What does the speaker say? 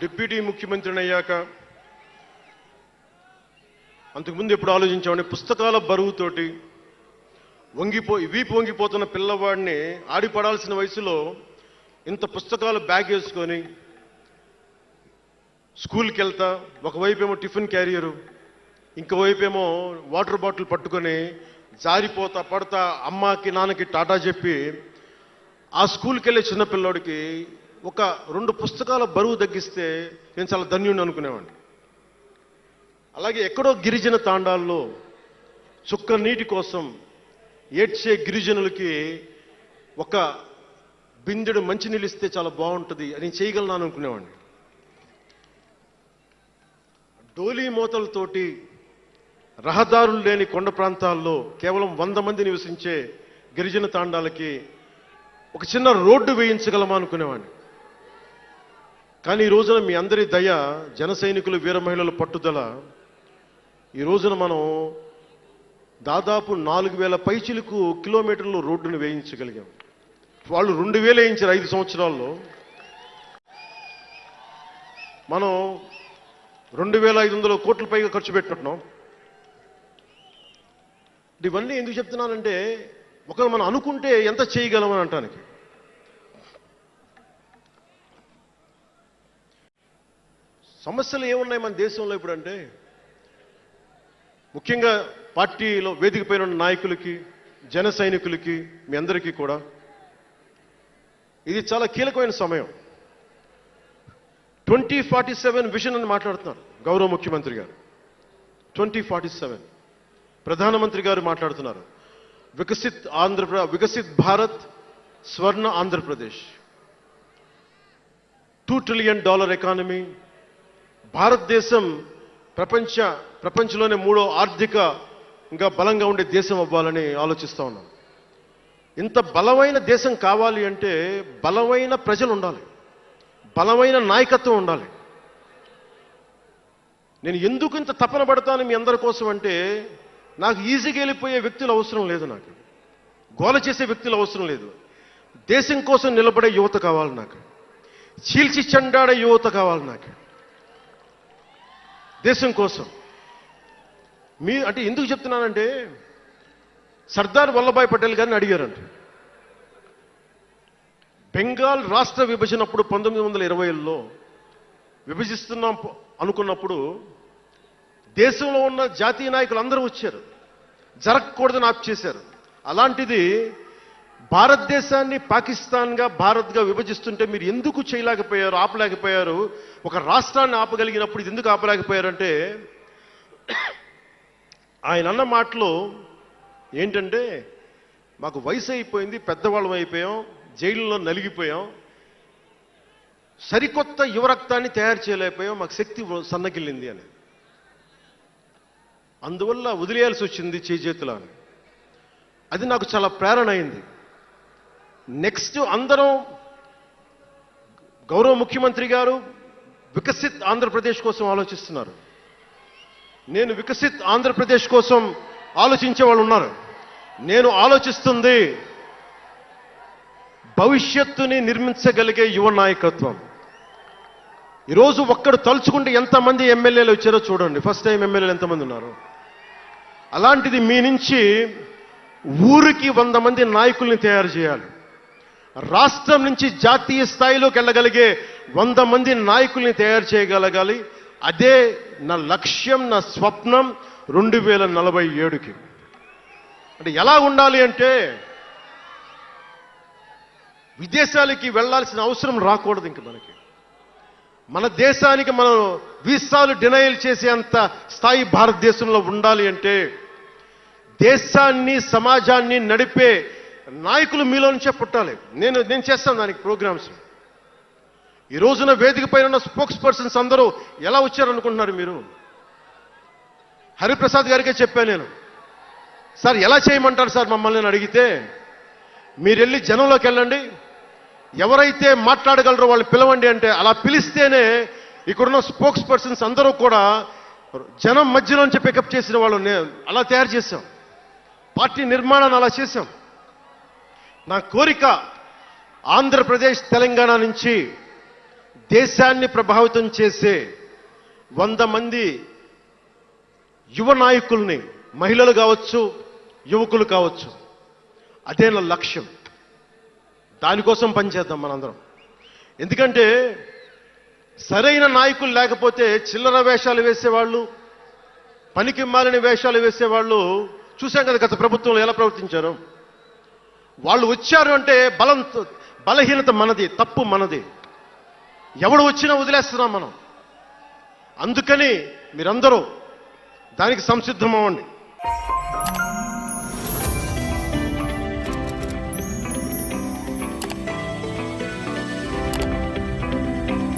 Deputy ముఖ్యమంత్రిని అయ్యాక అంతకుముందు ఎప్పుడు ఆలోచించామని పుస్తకాల బరువుతోటి వంగిపో వీపు వంగిపోతున్న పిల్లవాడిని ఆడిపడాల్సిన వయసులో ఇంత పుస్తకాలు బ్యాగ్ వేసుకొని స్కూల్కి వెళ్తా ఒకవైపేమో ఏమో టిఫిన్ క్యారియరు ఇంకోవైపేమో వాటర్ బాటిల్ పట్టుకొని జారిపోతా పడతా అమ్మకి నాన్నకి టాటా చెప్పి ఆ స్కూల్కి వెళ్ళే చిన్నపిల్లోడికి ఒక రెండు పుస్తకాల బరువు తగ్గిస్తే నేను చాలా ధన్యుడిని అనుకునేవాడిని. అలాగే ఎక్కడో గిరిజన తాండాల్లో చుక్క నీటి కోసం ఏడ్చే గిరిజనులకి ఒక బిందెడు మంచినీళ్ళు ఇస్తే చాలా బాగుంటుంది అని చేయగలను అనుకునేవాడిని. డోలీ మూతలతోటి రహదారులు లేని కొండ ప్రాంతాల్లో కేవలం వంద మంది నివసించే గిరిజన తాండాలకి ఒక చిన్న రోడ్డు వేయించగలమా అనుకునేవాడిని. కానీ ఈ రోజున మీ అందరి దయ జన సైనికులు వీర మహిళల పట్టుదల. ఈ రోజున మనం దాదాపు నాలుగు వేల పైచిలకు కిలోమీటర్లు రోడ్డును వేయించగలిగాం. వాళ్ళు రెండు వేలు వేయించారు ఐదు సంవత్సరాల్లో. మనం రెండు వేల ఐదు వందల కోట్ల పైగా ఖర్చు పెట్టుకుంటున్నాం ఇవన్నీ ఎందుకు చెప్తున్నానంటే ఒకరు మనం అనుకుంటే ఎంత చేయగలమని అంటానికి. సమస్యలు ఏమున్నాయి మన దేశంలో ఇప్పుడంటే? ముఖ్యంగా పార్టీలో వేదికపైన ఉన్న నాయకులకి జన సైనికులకి మీ అందరికీ కూడా ఇది చాలా కీలకమైన సమయం. ట్వంటీ ఫార్టీ సెవెన్ విజన్ అని మాట్లాడుతున్నారు గౌరవ ముఖ్యమంత్రి గారు. ట్వంటీ ఫార్టీ సెవెన్ ప్రధానమంత్రి గారు మాట్లాడుతున్నారు. Viksit ఆంధ్రప్ర Viksit Bharat Swarna Andhra Pradesh. Two trillion dollar economy భారతదేశం ప్రపంచ ప్రపంచంలోనే మూడో ఆర్థిక ఇంకా బలంగా ఉండే దేశం అవ్వాలని ఆలోచిస్తా ఉన్నాం ఇంత బలమైన దేశం కావాలి అంటే బలమైన ప్రజలు ఉండాలి. బలమైన నాయకత్వం ఉండాలి. నేను ఎందుకు ఇంత తపన పడతాను మీ అందరి కోసం అంటే నాకు ఈజీగా వెళ్ళిపోయే వ్యక్తులు అవసరం లేదు నాకు. గోల చేసే వ్యక్తులు అవసరం లేదు. దేశం కోసం నిలబడే యువత కావాలి నాకు. చీల్చి చెండాడే యువత కావాలి నాకు. దేశం కోసం. మీ అంటే ఎందుకు చెప్తున్నానంటే సర్దార్ వల్లభాయ్ పటేల్ గారిని అడిగారంట. బెంగాల్ రాష్ట్ర విభజనప్పుడు పంతొమ్మిది వందల ఇరవైలో విభజిస్తున్నాం అనుకున్నప్పుడు దేశంలో ఉన్న జాతీయ నాయకులు అందరూ వచ్చారు. జరగకూడదని ఆప్ చేశారు. అలాంటిది భారతదేశాన్ని పాకిస్తాన్గా భారత్గా విభజిస్తుంటే మీరు ఎందుకు చేయలేకపోయారు ఆపలేకపోయారు? ఒక రాష్ట్రాన్ని ఆపగలిగినప్పుడు ఇది ఎందుకు ఆపలేకపోయారంటే ఆయన అన్న మాటలు ఏంటంటే మాకు వయసు అయిపోయింది పెద్దవాళ్ళం అయిపోయాం జైల్లో నలిగిపోయాం సరికొత్త యువరక్తాన్ని తయారు చేయలేకపోయాం మాకు శక్తి సన్నగిల్లింది అని. అందువల్ల వదిలేయాల్సి వచ్చింది చేజేతుల అని అది నాకు చాలా ప్రేరణ అయింది. నెక్స్ట్ అందరం గౌరవ ముఖ్యమంత్రి గారు వికసిత్ ఆంధ్రప్రదేశ్ కోసం ఆలోచిస్తున్నారు. నేను వికసిత్ ఆంధ్రప్రదేశ్ కోసం ఆలోచించే వాళ్ళు ఉన్నారు. నేను ఆలోచిస్తుంది భవిష్యత్తుని నిర్మించగలిగే యువ నాయకత్వం. ఈరోజు ఒక్కడు తలుచుకుంటే ఎంతమంది ఎమ్మెల్యేలు వచ్చారో చూడండి. ఫస్ట్ టైం ఎమ్మెల్యేలు ఎంతమంది ఉన్నారు? అలాంటిది మీ నుంచి ఊరికి వంద మంది నాయకుల్ని తయారు చేయాలి. రాష్ట్రం నుంచి జాతీయ స్థాయిలోకి వెళ్ళగలిగే వంద మంది నాయకుల్ని తయారు చేయగలగాలి. అదే నా లక్ష్యం నా స్వప్నం రెండు వేల నలభై ఏడుకి. అంటే ఎలా ఉండాలి అంటే విదేశాలకి వెళ్ళాల్సిన అవసరం రాకూడదు ఇంక మనకి. మన దేశానికి మనం వీసాలు డినైల్ చేసేంత స్థాయి భారతదేశంలో ఉండాలి అంటే దేశాన్ని సమాజాన్ని నడిపే నాయకులు మీలో నుంచే పుట్టాలి. నేను నేను చేస్తాను దానికి ప్రోగ్రామ్స్. ఈ రోజున వేదిక పైన ఉన్న స్పోక్స్ పర్సన్స్ అందరూ ఎలా వచ్చారనుకుంటున్నారు మీరు? హరిప్రసాద్ గారికే చెప్పాను నేను. సార్ ఎలా చేయమంటారు సార్ మమ్మల్ని నేను అడిగితే మీరు వెళ్ళి జనంలోకి వెళ్ళండి. ఎవరైతే మాట్లాడగలరో వాళ్ళు పిలవండి అంటే అలా పిలిస్తేనే ఇక్కడున్న స్పోక్స్ పర్సన్స్ అందరూ కూడా జనం మధ్యలోంచి పికప్ చేసిన వాళ్ళు అలా తయారు చేశాం. పార్టీ నిర్మాణాన్ని అలా చేశాం. నా కోరిక ఆంధ్రప్రదేశ్ తెలంగాణ నుంచి దేశాన్ని ప్రభావితం చేసే వంద మంది యువ నాయకుల్ని మహిళలు కావచ్చు యువకులు కావచ్చు. అదే నా లక్ష్యం. దానికోసం పనిచేద్దాం మనందరం. ఎందుకంటే సరైన నాయకులు లేకపోతే చిల్లర వేషాలు వేసేవాళ్ళు పనికి మాలిన వేషాలు వేసేవాళ్ళు చూశాం కదా గత ప్రభుత్వంలో ఎలా ప్రవర్తించారు? వాళ్ళు వచ్చారు అంటే బలం బలహీనత మనది తప్పు మనది. ఎవడు వచ్చినా వదిలేస్తున్నాం మనం. అందుకని మీరందరూ దానికి సంసిద్ధం అవ్వండి